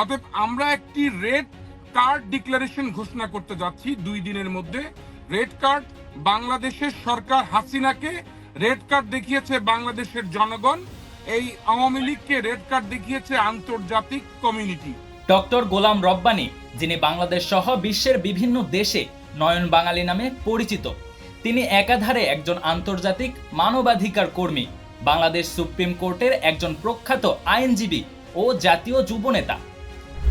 অতএব আমরা একটি রেড কার্ড ডিক্লারেশন ঘোষণা করতে যাচ্ছি দুই দিনের মধ্যে। রেড কার্ড বাংলাদেশের সরকার হাসিনাকে, রেড কার্ড দেখিয়েছে বাংলাদেশের জনগণ, এই আওয়ামী লীগকে রেড কার্ড দেখিয়েছে আন্তর্জাতিক কমিউনিটি। ডক্টর গোলাম রব্বানী, যিনি বাংলাদেশ সহ বিশ্বের বিভিন্ন দেশে নয়ন বাঙালি নামে পরিচিত, তিনি একাধারে একজন আন্তর্জাতিক মানবাধিকার কর্মী, বাংলাদেশ সুপ্রিম কোর্টের একজন প্রখ্যাত আইনজীবী। ও জাতীয় যুবনেতা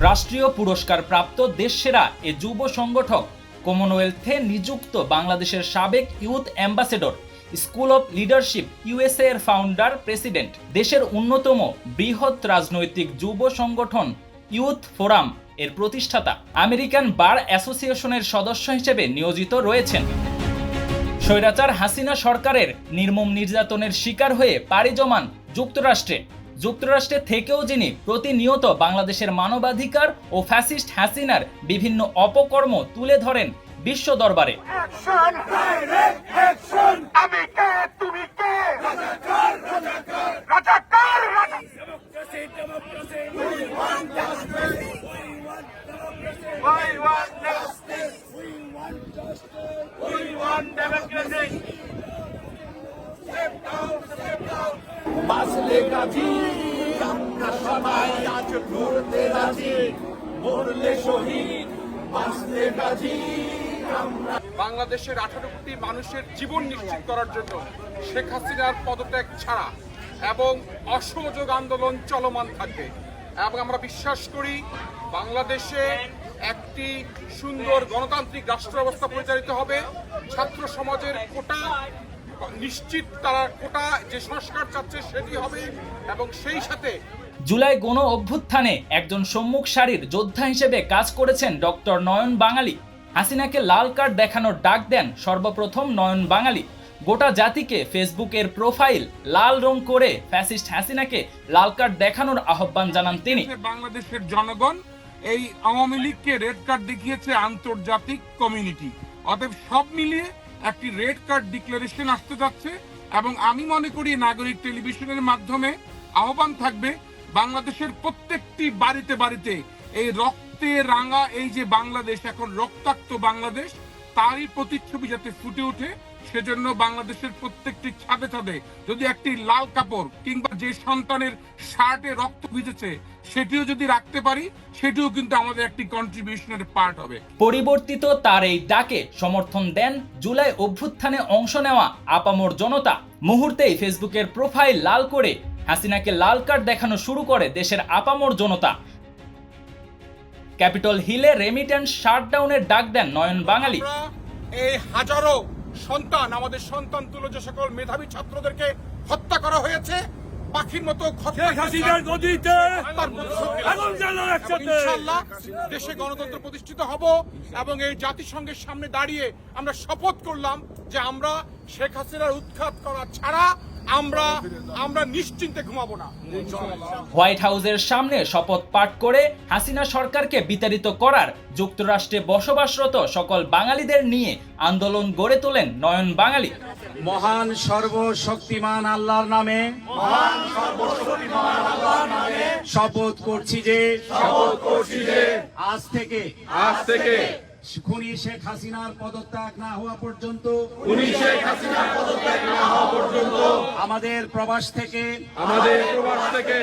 রাষ্ট্রীয় পুরস্কার প্রাপ্ত দেশসেরা এ যুব সংগঠক কমনওয়েলথে নিযুক্ত বাংলাদেশের সাবেক youth ambassador, school of leadership, USA এর ফাউন্ডার প্রেসিডেন্ট, দেশের অন্যতম বৃহৎ রাজনৈতিক যুব সংগঠন ইউথ ফোরাম এর প্রতিষ্ঠাতা, আমেরিকান বার অ্যাসোসিয়েশনের সদস্য হিসেবে নিয়োজিত রয়েছেন। স্বৈরাচার হাসিনা সরকারের নির্মম নির্যাতনের শিকার হয়ে পাড়ি জমান যুক্তরাষ্ট্রে। যুক্তরাষ্ট্রে থেকেও যিনি প্রতিনিয়ত বাংলাদেশের মানবাধিকার ও ফ্যাসিস্ট হাসিনার বিভিন্ন অপকর্ম তুলে ধরেন বিশ্ব দরবারে। অ্যাকশন ডাইরেক্ট অ্যাকশন আমি কে? তুমি আজ রাজি মরলে শহীদ বাসলে গাজী বাংলাদেশের আঠারো কোটি মানুষের জীবন নিশ্চিত করার জন্য শেখ হাসিনার পদত্যাগ ছাড়া এবং অসহযোগ আন্দোলন চলমান থাকবে। এবং আমরা বিশ্বাস করি, বাংলাদেশে একটি সুন্দর গণতান্ত্রিক রাষ্ট্র ব্যবস্থা পরিচালিত হবে। ছাত্র সমাজের কোটা নিশ্চিত তারা কোটা যে সংস্কার চাচ্ছে সেটি হবে এবং সেই সাথে জুলাই গণ অভ্যুত্থানে একজন সম্মুখ সারির যোদ্ধা হিসেবে কাজ করেছেন ডক্টর নয়ন বাঙালি। হাসিনাকে লাল কার্ড দেখানোর ডাক দেন সর্বপ্রথম নয়ন বাঙালি। গোটা জাতিকে ফেসবুকের প্রোফাইল লাল রং করে ফ্যাসিস্ট হাসিনাকে লাল কার্ড দেখানোর আহ্বান জানান তিনি। বাংলাদেশের জনগণ এই আওয়ামী লীগকে রেড কার্ড দেখিয়েছে আন্তর্জাতিক কমিউনিটি। অতএব সব মিলিয়ে একটি রেড কার্ড ডিক্লারেশন আসতে যাচ্ছে এবং আমি মনে করি নাগরিক টেলিভিশনের মাধ্যমে আহ্বান থাকবে বাংলাদেশের প্রত্যেকটি বাড়িতে বাড়িতে এই রক্তে রাঙা এই যে বাংলাদেশ, এখন রক্তাক্ত বাংলাদেশ তারই প্রতিচ্ছবি যাতে ফুটে ওঠে, সেজন্য বাংলাদেশের প্রত্যেকটি ছাদে ছাদে যদি একটি লাল কাপড় কিংবা যে সন্তানের শার্টে রক্ত ভিজেছে, সেটিও যদি রাখতে পারি, সেটিও কিন্তু আমাদের একটি কন্ট্রিবিউশনের পার্ট হবে। পরিবর্তিত তার এই ডাকে সমর্থন দেন জুলাই অভ্যুত্থানে অংশ নেওয়া আপামর জনতা। মুহূর্তেই ফেসবুকের প্রোফাইল লাল করে হাসিনাকে লাল কার্ড দেখানো শুরু করে দেশের আপামর জনতা। ক্যাপিটল হিলে রেমিটেন্স শাটডাউনের ডাক দেন নয়ন বাঙালি। এই হাজারো সন্তান আমাদের সন্তান তুলো যে সকল মেধাবী ছাত্রদেরকে হত্যা করা হয়েছে পাখির মতো দেশে গণতন্ত্র প্রতিষ্ঠিত হব এবং এই জাতিসংঘের সামনে দাঁড়িয়ে আমরা শপথ করলাম যে আমরা শেখ হাসিনার উৎখাত করা ছাড়া আমরা আমরা নিশ্চিন্তে ঘুমাবো না। হোয়াইট হাউসের সামনে শপথ পাঠ করে হাসিনা সরকারকে বিতাড়িত করার যুক্তরাষ্ট্রে বসবাসরত সকল বাঙালিদের নিয়ে আন্দোলন গড়ে তোলেন নয়ন বাঙালি। মহান সর্বশক্তিমান আল্লাহর নামে শপথ করছি যে আজ থেকে আজ থেকে খুনি শেখ হাসিনার পদত্যাগ না হওয়া পর্যন্ত উনি শেখ হাসিনার পদত্যাগ না হওয়া পর্যন্ত আমাদের প্রবাস থেকে আমাদের প্রবাস থেকে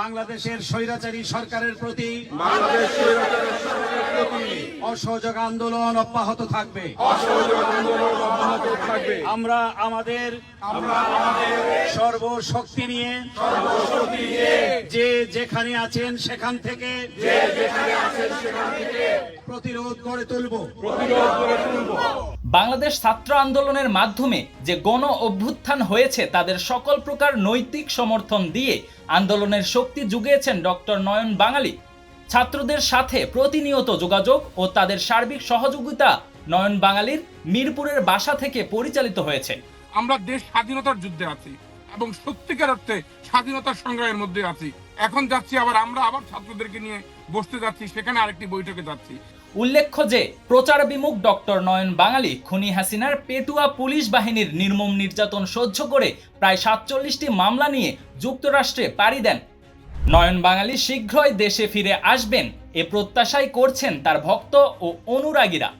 বাংলাদেশের স্বৈরাচারী সরকারের প্রতি বাংলাদেশ স্বৈরাচারের সরকারের প্রতি অসহযোগ আন্দোলন অব্যাহত থাকবে। অসহযোগ আন্দোলন অব্যাহত থাকবে। আমরা আমাদের আমরা আমাদের সর্বশক্তি নিয়ে সর্বশক্তি নিয়ে যে যেখানে আছেন সেখান থেকে যে যেখানে আছেন সেখান থেকে প্রতিরোধ গড়ে তুলব। প্রতিরোধ করে তুলব। বাংলাদেশ ছাত্র আন্দোলনের মাধ্যমে যে গণ অভ্যুত্থান হয়েছে, তাদের সকল প্রকার নৈতিক সমর্থন দিয়ে আন্দোলনের শক্তি জুগিয়েছেন ডক্টর নয়ন বাঙালি। ছাত্রদের সাথে প্রতিনিয়ত যোগাযোগ ও তাদের সার্বিক সহযোগিতা নয়ন বাঙালির মিরপুরের বাসা থেকে পরিচালিত হয়েছে। আমরা দেশ স্বাধীনতার যুদ্ধে আছি এবং সত্যিকার অর্থে স্বাধীনতার সংগ্রামের মধ্যে আছি। এখন যাচ্ছি, আবার আমরা আবার ছাত্রদেরকে নিয়ে বসতে যাচ্ছি, সেখানে আরেকটি বৈঠকে যাচ্ছি। উল্লেখ্য যে প্রচার বিমুখ ডক্টর নয়ন বাঙালি খুনি হাসিনার পেটুয়া পুলিশ বাহিনীর নির্মম নির্যাতন সহ্য করে প্রায় সাতচল্লিশটি মামলা নিয়ে যুক্তরাষ্ট্রে পাড়ি দেন। নয়ন বাঙালি শীঘ্রই দেশে ফিরে আসবেন, এ প্রত্যাশাই করছেন তার ভক্ত ও অনুরাগীরা।